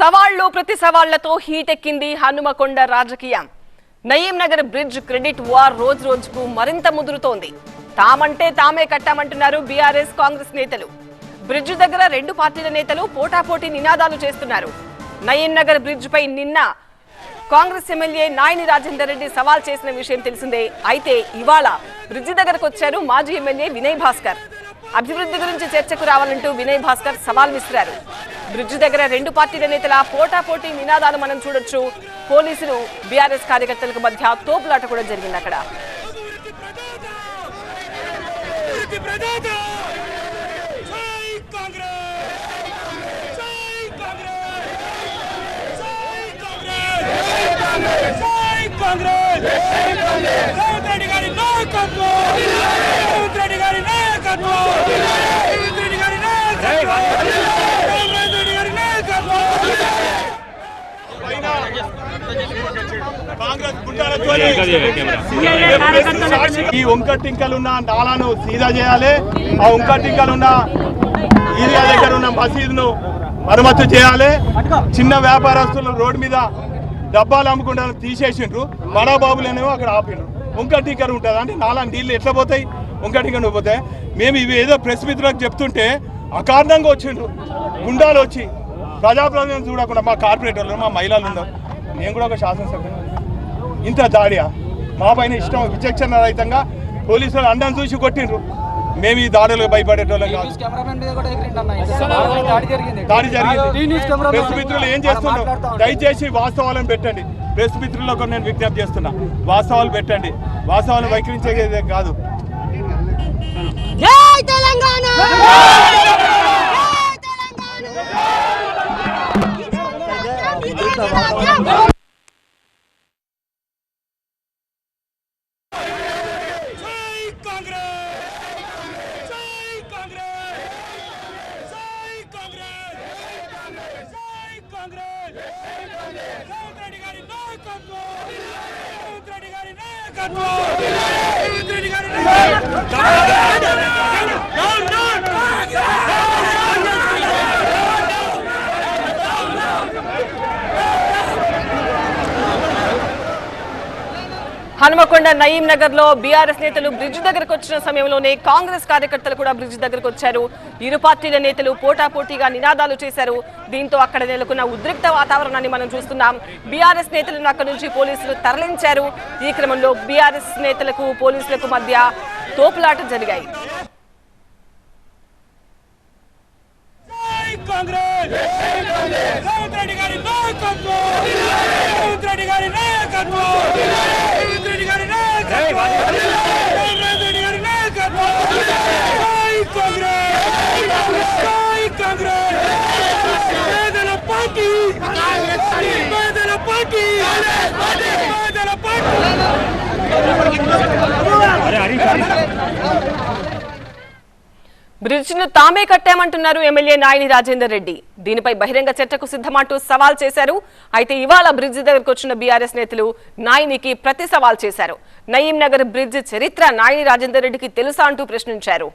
సవాళ్ళు ప్రతి సవాళ్ళతో హీటెక్కింది హనుమకొండ రాజకీయం. Nayeem Nagar bridge credit war రోజు రోజుకు మరింత ముదురుతోంది. తామంటే తామే కట్టామంటున్నారు బీఆర్ఎస్ కాంగ్రెస్ నేతలు. బ్రిడ్జ్ దగ్గర రెండు పార్టీల నేతలు పోటాపోటీ నినాదాలు చేస్తున్నారు. నయీం నగర్ బ్రిడ్జ్ పై నిన్న కాంగ్రెస్ ఎమ్మెల్యే నాయని రాజేందర్ రెడ్డి సవాల్ చేసిన విషయం తెలిసిందే. అయితే ఇవాళ బ్రిడ్జి దగ్గరకు వచ్చారు మాజీ ఎమ్మెల్యే వినయ్ భాస్కర్. అభివృద్ధి గురించి చర్చకు రావాలంటూ వినయ్ భాస్కర్ సవాల్ విసిరారు. బ్రిడ్జ్ దగ్గర రెండు పార్టీల నేతల పోటాపోటీ నినాదాలు మనం చూడొచ్చు పోలీసులు బీఆర్ఎస్ కార్యకర్తలకు మధ్య తోపులాట కూడా జరిగింది అక్కడ కీర్తి ప్రదాత జై కాంగ్రెస్ జై కాంగ్రెస్ జై కాంగ్రెస్ జై కాంగ్రెస్ రేవంత్ రెడ్డి గారి నాయకత్వం రేవంత్ రెడ్డి గారి నాయకత్వం రేవంత్ రెడ్డి గారి నాయకత్వం రేవంత్ రెడ్డి గారి నాయకత్వం కాంగ్రెస్ గుండాలతో ఈ వంకటింకలు ఉన్న నాలాను సీదా చేయాలి. ఆ వంకటింకలు ఉన్న ఈరియా దగ్గర ఉన్న మసీదును మరమ్మతు చేయాలి. చిన్న వ్యాపారస్తులు రోడ్డు మీద డబ్బాలు అమ్ముకుంటా తీసేసిండ్రు. బడా బాబులేనేమో అక్కడ ఆపిండ్రు. వంకటింకలు ఉంటుంది? అంటే నాలా నీళ్ళు ఎట్లా పోతాయి? వంకటింకలు పోతాయి మేము ఇవి ఏదో ప్రెస్ మిత్రులకు చెప్తుంటే అకారణంగా వచ్చిండ్రు. గుండాలు వచ్చి ప్రజాప్రతినిధులు చూడకుండా మా కార్పొరేటర్లు మా మహిళలు ఉన్నారు. నేను కూడా ఒక శాసనసభ్యులు ఇంత దాడియా? మా పైన ఇష్టం విచక్షణ రహితంగా పోలీసులు అండం చూసి కొట్టిండ్రు. మేము ఈ దాడులకు భయపడేటోళ్ళం కాదు. కెమెరామెన్ మీద కూడా ఎగిరిండు అన్న ఇంత దాడి జరిగింది. దాడి టీ జరిగింది న్యూస్ కెమెరామెన్ ప్రెస్ మిత్రులు ఏం చేస్తున్నారు. దయచేసి వాస్తవాలను పెట్టండి. ప్రెస్ మిత్రులకు నేను విజ్ఞప్తి చేస్తున్నా. వాస్తవాలు పెట్టండి. వాస్తవాలను వైఖరించేది కాదు. జై తెలంగాణ జై కాంగ్రెస్ జై కాంగ్రెస్ జై కాంగ్రెస్ జై కాంగ్రెస్ రేవంత్ రెడ్డి గారి నాయకత్వం రేవంత్ రెడ్డి గారి నాయకత్వం రేవంత్ రెడ్డి గారి హనుమకొండ నయీం నగర్లో బీఆర్ఎస్ నేతలు బ్రిడ్జ్ దగ్గరకు వచ్చిన సమయంలోనే కాంగ్రెస్ కార్యకర్తలు కూడా బ్రిడ్జ్ దగ్గరకు వచ్చారు ఇరు పార్టీల నేతలు పోటాపోటీగా నినాదాలు చేశారు దీంతో అక్కడ నెలకొన్న ఉద్రిక్త వాతావరణాన్ని మనం చూస్తున్నాం బీఆర్ఎస్ నేతలను అక్కడి నుంచి పోలీసులు తరలించారు ఈ క్రమంలో బీఆర్ఎస్ నేతలకు పోలీసులకు మధ్య తోపులాట జరిగాయి రేవంత్ రెడ్డి గారి నాయకత్వం రేవంత్ రెడ్డి గారి నాయకత్వం రేవంత్ రెడ్డి గారి నాయకత్వం రేవంత్ రెడ్డి గారి నాయకత్వం జై కాంగ్రెస్ జై కాంగ్రెస్ పేదల బ్రిడ్జ్ను తామే కట్టామంటున్నారు ఎమ్మెల్యే నాయని రాజేందర్ రెడ్డి. దీనిపై బహిరంగ చర్చకు సిద్ధమంటూ సవాల్ చేశారు. అయితే ఇవాళ బ్రిడ్జ్ దగ్గరకు వచ్చిన బీఆర్ఎస్ నేతలు నాయనికి ప్రతి సవాల్ చేశారు. నయీం నగర్ బ్రిడ్జ్ చరిత్ర నాయని రాజేందర్ రెడ్డికి తెలుసా అంటూ ప్రశ్నించారు.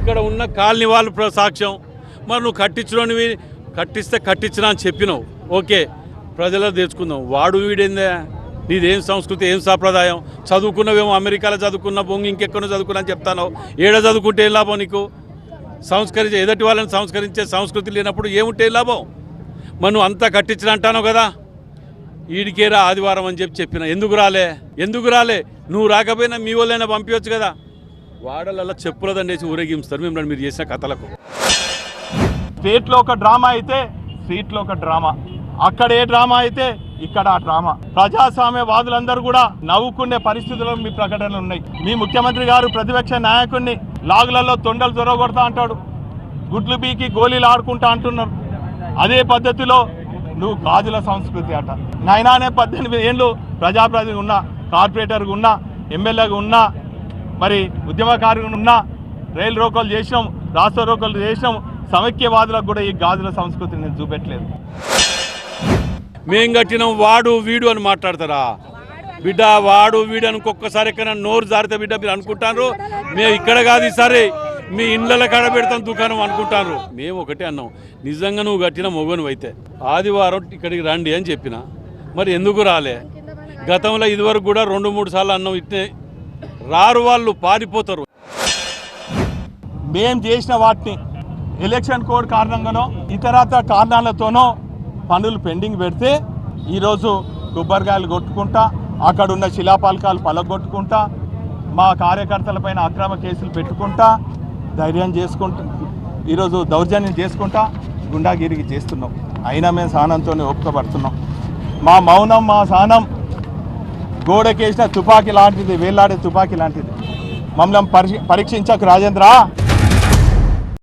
ఇక్కడ ఉన్న కాలనీ వాళ్ళు సాక్ష్యం. మరి నువ్వు కట్టించులోనివి కట్టిస్తే కట్టించినా అని చెప్పినావు. ఓకే ప్రజలకు తెచ్చుకుందాం. వాడు వీడేందే? నీదేం సంస్కృతి ఏం సాంప్రదాయం? చదువుకున్నవేమో అమెరికాలో చదువుకున్న బొంగి ఇంకెక్కడో చదువుకున్నా అని చెప్తాను? ఏడ చదువుకుంటే ఏం లాభం నీకు? సంస్కరించే ఎదటి వాళ్ళని సంస్కరించే సంస్కృతి లేనప్పుడు ఏముంటే ఏం లాభం? మనం నువ్వు అంతా కట్టించిన అంటాను కదా? ఈడికేరా ఆదివారం అని చెప్పి చెప్పిన. ఎందుకు రాలే? ఎందుకు రాలే? నువ్వు రాకపోయినా మీ వాళ్ళైనా పంపించవచ్చు కదా. వాడలల్లా చెప్పుల దండేసి మిమ్మల్ని మీరు చేసిన కథలకు. స్టేట్లో ఒక డ్రామా అయితే స్ట్రీట్లో ఒక డ్రామా. అక్కడ ఏ డ్రామా అయితే ఇక్కడ ఆ డ్రామా. ప్రజాస్వామ్యవాదులందరూ కూడా నవ్వుకునే పరిస్థితుల్లో మీ ప్రకటనలు ఉన్నాయి. మీ ముఖ్యమంత్రి గారు ప్రతిపక్ష నాయకుడిని లాగులలో తొండలు చొరగొడతా అంటాడు. గుడ్లు బీకి గోళీలు ఆడుకుంటా అంటున్నారు. అదే పద్ధతిలో నువ్వు గాజుల సంస్కృతి అట. నాయనానే పద్దెనిమిది ఏళ్ళు ప్రజాప్రతినిధి ఉన్నా కార్పొరేటర్గా ఉన్నా ఎమ్మెల్యేగా ఉన్నా మరి ఉద్యమకారుగా ఉన్నా రైలు రోకోలు చేసినాం రాష్ట్ర రోకోలు చేసినాం సమైక్యవాదులకు కూడా ఈ గాజుల సంస్కృతిని నేను చూపెట్టలేదు. మేం కట్టినాం వాడు వీడు అని మాట్లాడతారా? బిడ్డ వాడు వీడు అని ఒక్కొక్కసారి ఎక్కడ నోరు జారితే బిడ్డ మీరు అనుకుంటారు మేము ఇక్కడ కాదు ఈసారి మీ ఇండ్ల కాడ పెడతాం దుకాణం అనుకుంటారు మేము ఒకటే అన్నాం నిజంగా నువ్వు కట్టిన మొగను అయితే. ఆదివారం ఇక్కడికి రండి అని చెప్పిన. మరి ఎందుకు రాలే? గతంలో ఇదివరకు కూడా రెండు మూడు సార్లు అన్నం ఇట్నే రారు వాళ్ళు పారిపోతారు. మేం చేసిన వాటిని ఎలక్షన్ కోడ్ కారణంగానో ఇతరత కారణాలతోనో పనులు పెండింగ్ పెడితే ఈరోజు కొబ్బరికాయలు కొట్టుకుంటా అక్కడ ఉన్న శిలాపాలకాలు పలగొట్టుకుంటా మా కార్యకర్తలపైన అక్రమ కేసులు పెట్టుకుంటా ధైర్యం చేసుకుంటూ ఈరోజు దౌర్జన్యం చేసుకుంటా గుండాగిరికి చేస్తున్నాం. అయినా మేము సహనంతో ఒప్పుకబడుతున్నాం. మా మౌనం మా సహనం గోడకేసిన తుపాకీ లాంటిది వేలాడే తుపాకీ లాంటిది. మమ్మల్ని పరీక్షించకు రాజేంద్ర.